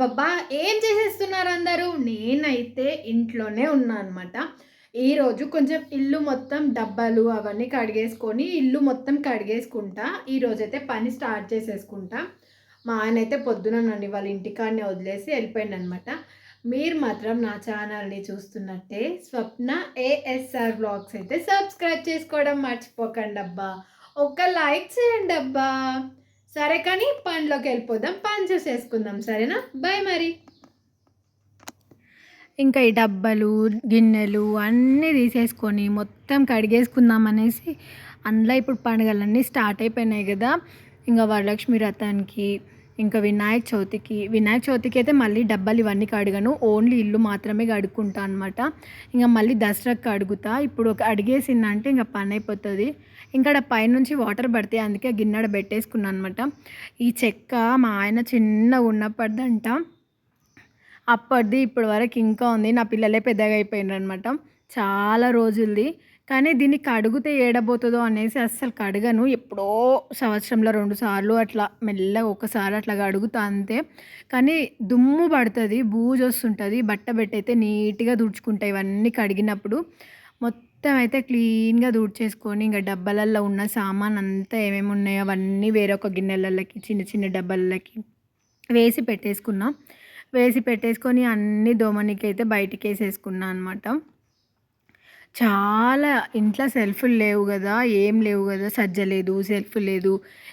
అబ్బబ్బా ఏం చేసేస్తున్నారు అందరూ నేనైతే ఇంట్లోనే ఉన్నా అనమాట ఈరోజు కొంచెం ఇల్లు మొత్తం డబ్బాలు అవన్నీ కడిగేసుకొని ఇల్లు మొత్తం కడిగేసుకుంటా ఈరోజు అయితే పని స్టార్ట్ చేసేసుకుంటా. మా ఆయన అయితే పొద్దున నన్ను వాళ్ళ ఇంటికాడనే వదిలేసి వెళ్ళిపోయింది అనమాట మీరు మాత్రం నా ఛానల్ని చూస్తున్నట్టే స్వప్న ఏఎస్ఆర్ బ్లాగ్స్ అయితే సబ్స్క్రైబ్ చేసుకోవడం మర్చిపోకండి అబ్బా ఒక లైక్ చేయండి అబ్బా సరే కానీ పనిలోకి వెళ్ళిపోదాం. పని చూసేసుకుందాం సరేనా? బాయ్ మరి. ఇంకా ఈ డబ్బలు గిన్నెలు అన్నీ తీసేసుకొని మొత్తం కడిగేసుకుందాం అనేసి అందులో ఇప్పుడు పండుగలన్నీ స్టార్ట్ అయిపోయినాయి కదా. ఇంకా వరలక్ష్మి వ్రతానికి ఇంకా వినాయక చవితికి. వినాయక చవితికి అయితే మళ్ళీ డబ్బాలు ఇవన్నీ కడగను. ఓన్లీ ఇల్లు మాత్రమే కడుక్కుంటా అనమాట ఇంకా మళ్ళీ దసరాకి కడుగుతా. ఇప్పుడు ఒక అడిగేసిందంటే ఇంకా పని అయిపోతుంది ఇంకా పైనుంచి వాటర్ పడితే అందుకే గిన్నెడ పెట్టేసుకున్నాను అనమాట ఈ చెక్క మా ఆయన చిన్న ఉన్నప్పటిదంట. అప్పటిది ఇప్పటి వరకు ఇంకా ఉంది. నా పిల్లలే పెద్దగా అయిపోయినారు అనమాట చాలా రోజులది. కానీ దీన్ని కడుగుతే ఏడబోతుందో అనేసి అస్సలు కడగను. ఎప్పుడో సంవత్సరంలో రెండు సార్లు అట్లా మెల్లగా ఒకసారి అట్లా కడుగుతా అంతే. కానీ దుమ్ము పడుతుంది బూజు వస్తుంటుంది బట్ట పెట్టయితే నీట్గా దుడుచుకుంటాయి ఇవన్నీ కడిగినప్పుడు. మొత్తం అయితే క్లీన్గా తుడిచేసుకొని ఇంకా డబ్బాలల్లో ఉన్న సామాన్ అంతా ఏమేమి ఉన్నాయో అవన్నీ వేరొక గిన్నెలకి చిన్న చిన్న డబ్బాలకి వేసి పెట్టేసుకున్నా. వేసి పెట్టేసుకొని అన్ని దోమనికి అయితే బయటికి వేసేసుకున్నా అనమాట చాలా ఇంట్లో సెల్ఫ్లు లేవు కదా ఏం లేవు కదా సజ్జ లేదు సెల్ఫ్ లేదు.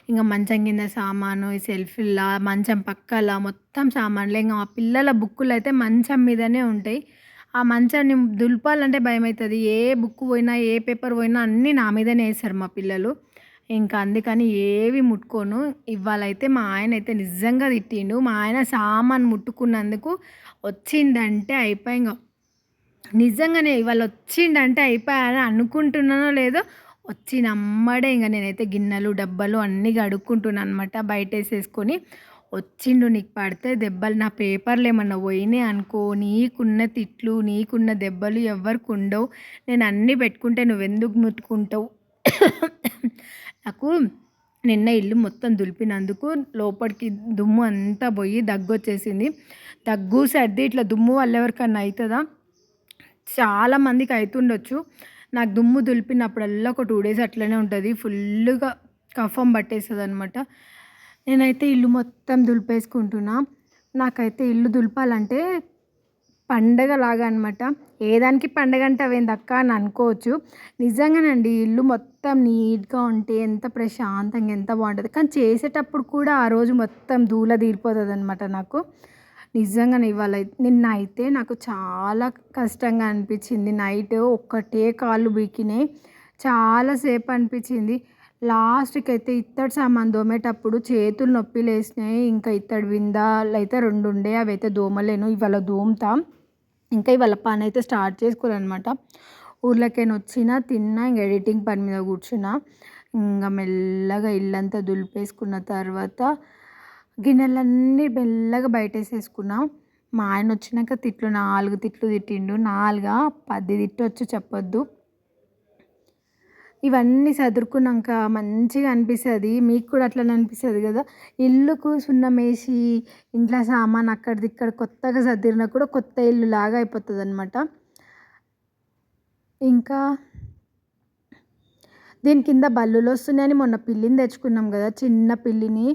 ఇంకా మంచం కింద సామాను ఈ సెల్ఫ్లా మంచం పక్కల మొత్తం సామాన్లు. ఇంకా మా పిల్లల బుక్కులు అయితే మంచం మీదనే ఉంటాయి. ఆ మంచాన్ని దులపాలంటే భయం అవుతుంది ఏ బుక్ పోయినా ఏ పేపర్ పోయినా అన్నీ నా మీదనే వేస్తారు మా పిల్లలు. ఇంకా అందుకని ఏవి ముట్టుకోను. ఇవాళైతే మా ఆయన అయితే నిజంగా తిట్టిండు. మా ఆయన సామాన్ ముట్టుకున్నందుకు వచ్చిందంటే అయిపోయి ఇంకా నిజంగానే ఇవాళ వచ్చిండంటే అయిపోయాని అనుకుంటున్నానో లేదో వచ్చిన అమ్మడే ఇంకా నేనైతే గిన్నెలు డబ్బాలు అన్నీ కడుక్కుంటున్నాను అనమాట బయట వేసేసుకొని వచ్చిండు నీకు పడితే దెబ్బలు నా పేపర్లు ఏమన్నా పోయినాయి అనుకో నీకున్న తిట్లు నీకున్న దెబ్బలు ఎవరికి ఉండవు. నేను అన్నీ పెట్టుకుంటే నువ్వెందుకు ముట్టుకుంటావు? నాకు నిన్న ఇల్లు మొత్తం దులిపినందుకు లోపలికి దుమ్ము అంతా పోయి దగ్గు వచ్చేసింది దగ్గు సర్ది ఇట్లా దుమ్ము వల్ల ఎవరికన్నా అవుతుందా? చాలా మందికి అవుతుండొచ్చు నాకు దుమ్ము దులిపినప్పుడల్లా ఒక టూ డేస్ అట్లనే ఉంటుంది. ఫుల్గా కఫం పట్టేస్తుంది అనమాట నేనైతే ఇల్లు మొత్తం దులిపేసుకుంటున్నా. నాకైతే ఇల్లు దులపాలంటే పండగ లాగా అనమాట ఏదానికి పండగ అంటే అవేంది అక్క అని అనుకోవచ్చు. నిజంగానండి ఇల్లు మొత్తం నీట్గా ఉంటే ఎంత ప్రశాంతంగా ఎంత బాగుంటుంది. కానీ చేసేటప్పుడు కూడా ఆ రోజు మొత్తం దూల తీరిపోతుంది అనమాట నాకు. నిజంగానే ఇవాళ నిన్న అయితే నాకు చాలా కష్టంగా అనిపించింది. నైట్ ఒక్కటే కాళ్ళు బీకినాయి. చాలాసేపు అనిపించింది. లాస్ట్కి అయితే ఇత్తడి సామాన్ దోమేటప్పుడు చేతులు నొప్పి లేసినాయి. ఇంకా ఇత్తడి విందాలు అయితే రెండు ఉండే అవి అయితే దోమలేను. ఇవాళ దోమతాం. ఇంకా ఇవాళ పని అయితే స్టార్ట్ చేసుకోవాలన్నమాట. ఊర్లోకైనా వచ్చినా తిన్నా ఇంకా ఎడిటింగ్ పని మీద కూర్చున్నా. ఇంకా మెల్లగా ఇల్లంతా దులిపేసుకున్న తర్వాత గిన్నెలన్నీ మెల్లగా బయటేసేసుకున్నా. మా ఆయన వచ్చినాక తిట్లు నాలుగు తిట్లు తిట్టిండు. నాలుగా పది తిట్టొచ్చు చెప్పొద్దు. ఇవన్నీ చదురుకున్నాక మంచిగా అనిపిస్తుంది. మీకు కూడా అట్లనే అనిపిస్తుంది కదా? ఇల్లుకు సున్నం వేసి ఇంట్లో సామాన్ అక్కడిది ఇక్కడ కొత్తగా సర్దిరినా కూడా కొత్త ఇల్లు లాగా అయిపోతుంది అనమాట ఇంకా దీని కింద బల్లులు వస్తున్నాయని మొన్న పిల్లిని తెచ్చుకున్నాం కదా చిన్న పిల్లిని.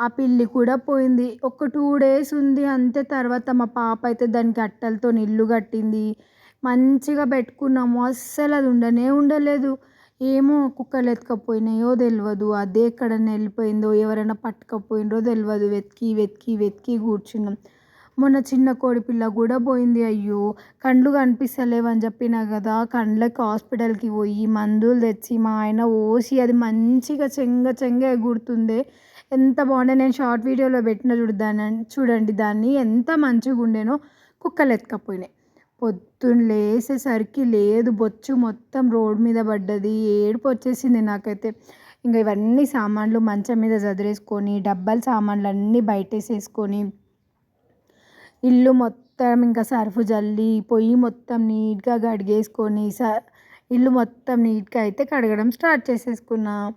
ఆ పిల్లి కూడా పోయింది. ఒక టూ డేస్ ఉంది అంతే. తర్వాత మా పాప అయితే దానికి అట్టలతో ఇల్లు కట్టింది. మంచిగా పెట్టుకున్నాము. అస్సలు అది ఉండనే ఉండలేదు. ఏమో కుక్కలు ఎత్తుకపోయినాయో తెలియదు అదే ఎక్కడన్నా వెళ్ళిపోయిందో ఎవరైనా పట్టుకపోయిందో తెలియదు వెతికి వెతికి వెతికి కూర్చున్నాం. మొన్న చిన్న కోడి పిల్ల కూడా పోయింది అయ్యో. కండ్లు కనిపిస్తలేవని చెప్పినా కదా కండ్లకి హాస్పిటల్కి పోయి మందులు తెచ్చి మా ఆయన ఓసి అది మంచిగా చెంగ చెంగ ఎగురుతుంది. ఎంత బాగుండే. నేను షార్ట్ వీడియోలో పెట్టిన చూడదాని చూడండి దాన్ని. ఎంత మంచిగా ఉండేనో. కుక్కలు ఎత్తుకపోయినాయి. పొద్దున్న లేసేసరికి లేదు బొచ్చు మొత్తం రోడ్ మీద పడ్డది ఏడుపు వచ్చేసింది నాకైతే. ఇంకా ఇవన్నీ సామాన్లు మంచం మీద చదిరేసుకొని డబ్బాలు సామాన్లు అన్నీ బయటేసేసుకొని ఇల్లు మొత్తం ఇంకా సర్ఫ్ జల్లి పొయ్యి మొత్తం నీట్గా కడిగేసుకొని స ఇల్లు మొత్తం నీట్గా అయితే కడగడం స్టార్ట్ చేసేసుకున్నా.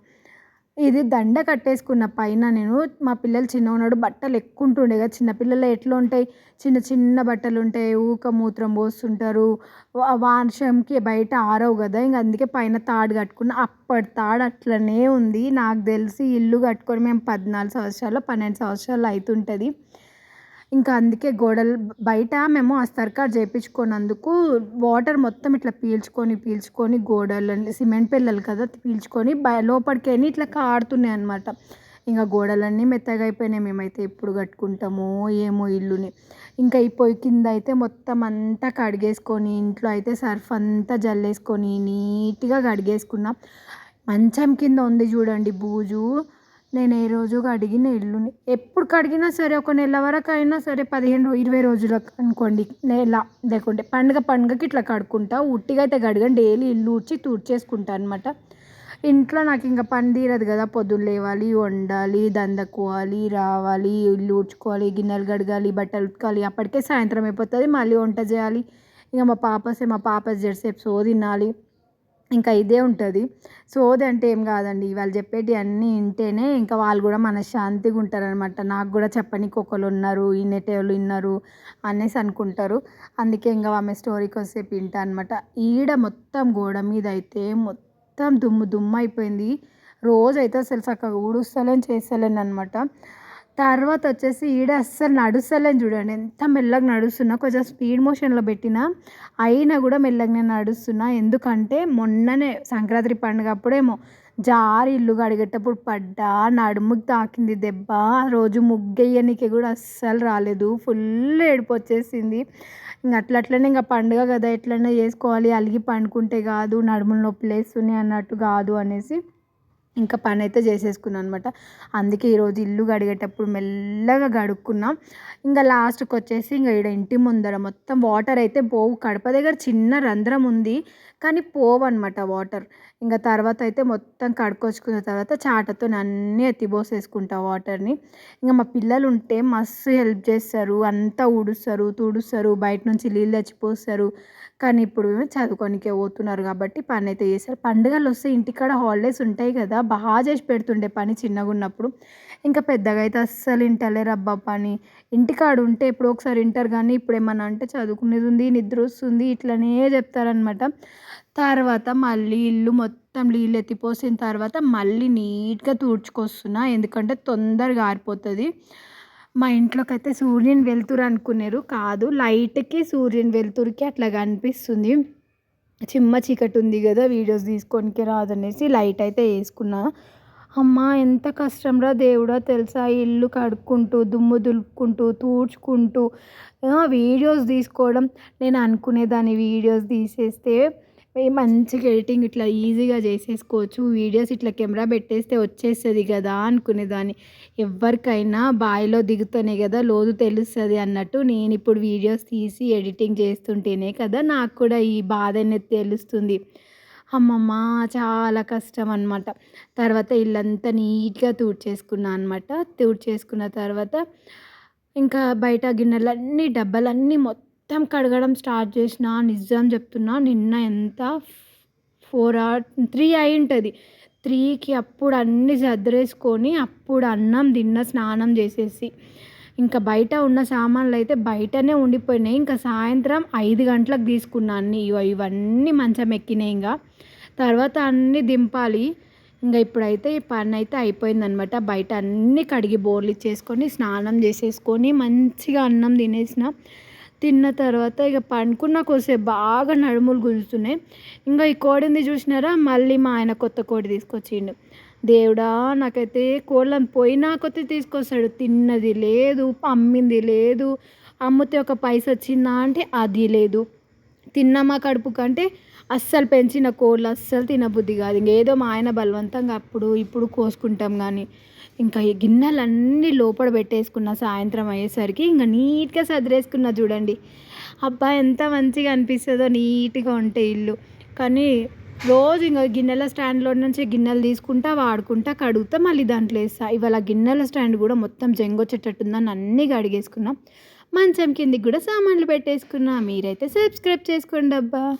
ఇది దండ కట్టేసుకున్న. పైన నేను మా పిల్లలు చిన్నగా ఉన్నాడు బట్టలు ఎక్కువ ఉంటుండే కదా చిన్నపిల్లలు ఎట్లా ఉంటాయి? చిన్న చిన్న బట్టలు ఉంటాయి. ఊక మూత్రం పోస్తుంటారు. వా- వర్షంకి బయట ఆరవు కదా. ఇంక అందుకే పైన తాడు కట్టుకున్న. అప్పటి తాడు అట్లనే ఉంది. నాకు తెలిసి ఇల్లు కట్టుకొని మేము పద్నాలుగు సంవత్సరాలు పన్నెండు సంవత్సరాలు అవుతుంటుంది ఇంకా అందుకే గోడలు బయట మేము అస్తర్కార్ చేయించుకున్నందుకు వాటర్ మొత్తం ఇట్లా పీల్చుకొని పీల్చుకొని గోడలని సిమెంట్ పిల్లలు కదా పీల్చుకొని బయ లోపలికి ఇట్లా కారుతున్నాయి అనమాట ఇంకా గోడలన్నీ మెత్తగా అయిపోయినాయి. మేమైతే ఎప్పుడు కట్టుకుంటామో ఏమో ఇల్లుని. ఇంకా అయిపోయి కింద అయితే మొత్తం అంతా కడిగేసుకొని ఇంట్లో అయితే సర్ఫ్ అంతా జల్లేసుకొని నీట్గా కడిగేసుకున్నాం. మంచం కింద ఉంది చూడండి బూజు. నేను ఏ రోజు కడిగిన ఇల్లుని ఎప్పుడు కడిగినా సరే ఒక నెల వరకు అయినా సరే పదిహేను ఇరవై రోజులకు అనుకోండి నెల. లేకుంటే పండుగ పండుగకి ఇట్లా కడుక్కుంటా. ఉట్టిగా అయితే కడగను. డైలీ ఇల్లు ఊడ్చి తూడ్చేసుకుంటా అనమాట ఇంట్లో నాకు ఇంకా పని తీరదు కదా. పొద్దున్న లేవాలి వండాలి దందకోవాలి రావాలి ఇల్లు ఊడ్చుకోవాలి గిన్నెలు కడగాలి బట్టలు ఉతకాలి. అప్పటికే సాయంత్రం అయిపోతుంది. మళ్ళీ వంట చేయాలి. ఇంకా మా పాపసే మా పాప జెర్సేపు సో తినాలి. ఇంకా ఇదే ఉంటుంది. సోది అంటే ఏం కాదండి. వాళ్ళు చెప్పేటి అన్నీ వింటేనే ఇంకా వాళ్ళు కూడా మనశ్శాంతిగా ఉంటారనమాట నాకు కూడా చెప్పనీకి ఒకళ్ళు ఉన్నారు వినేటోళ్ళు విన్నారు అనేసి అనుకుంటారు. అందుకే ఇంకా ఆమె స్టోరీకి వస్తే వింటా అనమాట ఈడ మొత్తం గోడ మీద అయితే మొత్తం దుమ్ము దుమ్ము అయిపోయింది. రోజైతే అసలు చక్కగా ఊడుస్తలేను చేస్తలేను అనమాట తర్వాత వచ్చేసి ఈడ అస్సలు నడుస్తలేను చూడండి. ఎంత మెల్లగా నడుస్తున్నా కొంచెం స్పీడ్ మోషన్లో పెట్టిన అయినా కూడా మెల్లగా నేను నడుస్తున్నా. ఎందుకంటే మొన్ననే సంక్రాంతి పండుగ అప్పుడేమో జారి ఇల్లు కడిగేటప్పుడు పడ్డా నడుముకి తాకింది దెబ్బ రోజు ముగ్గయ్యనికి కూడా అస్సలు రాలేదు. ఫుల్ ఏడుపు వచ్చేసింది ఇంక అట్లా అట్లనే ఇంకా పండుగ కదా ఎట్లనే చేసుకోవాలి అలిగి పండుకుంటే కాదు నడుములు నొప్పి లేస్తున్నాయి అన్నట్టు కాదు అనేసి ఇంకా పని అయితే చేసేసుకున్నాను అనమాట అందుకే ఈరోజు ఇల్లు కడిగేటప్పుడు మెల్లగా గడుక్కున్నాం ఇంకా లాస్ట్కి వచ్చేసి ఇంకా ఇక్కడ ఇంటి ముందర మొత్తం వాటర్ అయితే పోవు. కడప దగ్గర చిన్న రంధ్రం ఉంది కానీ పోవు అనమాట వాటర్. ఇంకా తర్వాత అయితే మొత్తం కడుక్కొచ్చుకున్న తర్వాత చాటతో అన్నీ ఎత్తిపోసేసుకుంటా వాటర్ని. ఇంకా మా పిల్లలు ఉంటే మస్తు హెల్ప్ చేస్తారు. అంతా ఊడుస్తారు తుడుస్తారు బయట నుంచి నీళ్ళు తెచ్చిపోస్తారు. కానీ ఇప్పుడు చదువుకోనికే పోతున్నారు కాబట్టి పని అయితే చేస్తారు. పండుగలు వస్తే ఇంటికాడ హాలిడేస్ ఉంటాయి కదా బాగా చేసి పెడుతుండే పని చిన్నగా ఉన్నప్పుడు. ఇంకా పెద్దగా అయితే అస్సలు వింటలేరు అబ్బా పని. ఇంటికాడ ఉంటే ఎప్పుడో ఒకసారి వింటారు కానీ ఇప్పుడు ఏమన్నా అంటే చదువుకునేది ఉంది నిద్ర వస్తుంది ఇట్లనే చెప్తారనమాట తర్వాత మళ్ళీ ఇల్లు మొత్తం నీళ్ళు ఎత్తిపోసిన తర్వాత మళ్ళీ నీట్గా తుడుచుకొస్తున్నా ఎందుకంటే తొందరగా ఆరిపోతుంది. మా ఇంట్లోకి అయితే సూర్యుని వెలుతురు అనుకున్నారు. కాదు లైట్కి సూర్యుని వెలుతురుకి అట్లా కనిపిస్తుంది. చిమ్మ చీకటి ఉంది కదా వీడియోస్ తీసుకోనికి రాదనేసి లైట్ అయితే వేసుకున్నా. అమ్మ ఎంత కష్టంరా దేవుడా తెలుసా? ఇల్లు కడుక్కుంటూ దుమ్ము దులుపుకుంటూ తూడ్చుకుంటూ. ఆ, వీడియోస్ తీసుకోవడం. నేను అనుకునేదాన్ని వీడియోస్ తీసేస్తే మంచిగా ఎడిటింగ్ ఇట్లా ఈజీగా చేసేసుకోవచ్చు. వీడియోస్ ఇట్లా కెమెరా పెట్టేస్తే వచ్చేస్తుంది కదా అనుకునేదాన్ని. ఎవరికైనా బావిలో దిగుతూనే కదా లోతు తెలుస్తుంది అన్నట్టు నేను ఇప్పుడు వీడియోస్ తీసి ఎడిటింగ్ చేస్తుంటేనే కదా నాకు కూడా ఈ బాధ అనేది తెలుస్తుంది. అమ్మమ్మ చాలా కష్టం అనమాట తర్వాత ఇల్లంతా నీట్గా తూడ్చేసుకున్నా అనమాట తూడ్చేసుకున్న తర్వాత ఇంకా బయట గిన్నెలన్నీ డబ్బాలన్నీ మొత్తం మొత్తం కడగడం స్టార్ట్ చేసిన నిజం చెప్తున్నా నిన్న ఎంత ఫోర్ ఆర్ త్రీ అయి ఉంటుంది త్రీకి అప్పుడు అన్నీ సర్దేసుకొని అప్పుడు అన్నం తిన్న స్నానం చేసేసి. ఇంకా బయట ఉన్న సామాన్లు అయితే బయటనే ఉండిపోయినాయి. ఇంకా సాయంత్రం ఐదు గంటలకు తీసుకున్నా అన్ని. ఇవన్నీ మంచం ఎక్కినాయి ఇంకా. తర్వాత అన్నీ దింపాలి. ఇంకా ఇప్పుడైతే ఈ పని అయితే అయిపోయిందనమాట. బయట అన్నీ కడిగి బోర్లు ఇచ్చేసుకొని స్నానం చేసేసుకొని మంచిగా అన్నం తినేసిన. తిన్న తర్వాత ఇక పండుకున్న కొద్దిసేపు బాగా నడుములు గుంజుతున్నాయి. ఇంకా ఈ కోడింది చూసినారా? మళ్ళీ మా ఆయన కొత్త కోడి తీసుకొచ్చిండు. దేవుడా నాకైతే కోళ్ళని పోయినా కొత్త తీసుకొస్తాడు. తిన్నది లేదు అమ్మింది లేదు. అమ్మితే ఒక పైస వచ్చిందా అంటే అది లేదు. తిన్నామా కడుపు కంటే అస్సలు పెంచిన కోళ్ళు అస్సలు తినబుద్ధి కాదు. ఇంకేదో మా ఆయన బలవంతంగా అప్పుడు ఇప్పుడు కోసుకుంటాం కానీ ఇంకా ఈ గిన్నెలన్నీ లోపల పెట్టేసుకున్న సాయంత్రం అయ్యేసరికి ఇంకా నీట్గా సదిరేసుకున్న చూడండి. అబ్బా ఎంత మంచిగా అనిపిస్తుందో నీట్గా ఉంటే ఇల్లు. కానీ రోజు ఇంకా గిన్నెల స్టాండ్లో నుంచి గిన్నెలు తీసుకుంటా వాడుకుంటా కడుగుతా మళ్ళీ దాంట్లో వేస్తా. ఇవాళ గిన్నెల స్టాండ్ కూడా మొత్తం జంగొచ్చేటట్టుందని అన్నీ కడిగేసుకున్నాం. మంచం కిందికి కూడా సామాన్లు పెట్టేసుకున్నా. మీరైతే సబ్స్క్రైబ్ చేసుకోండి అబ్బా.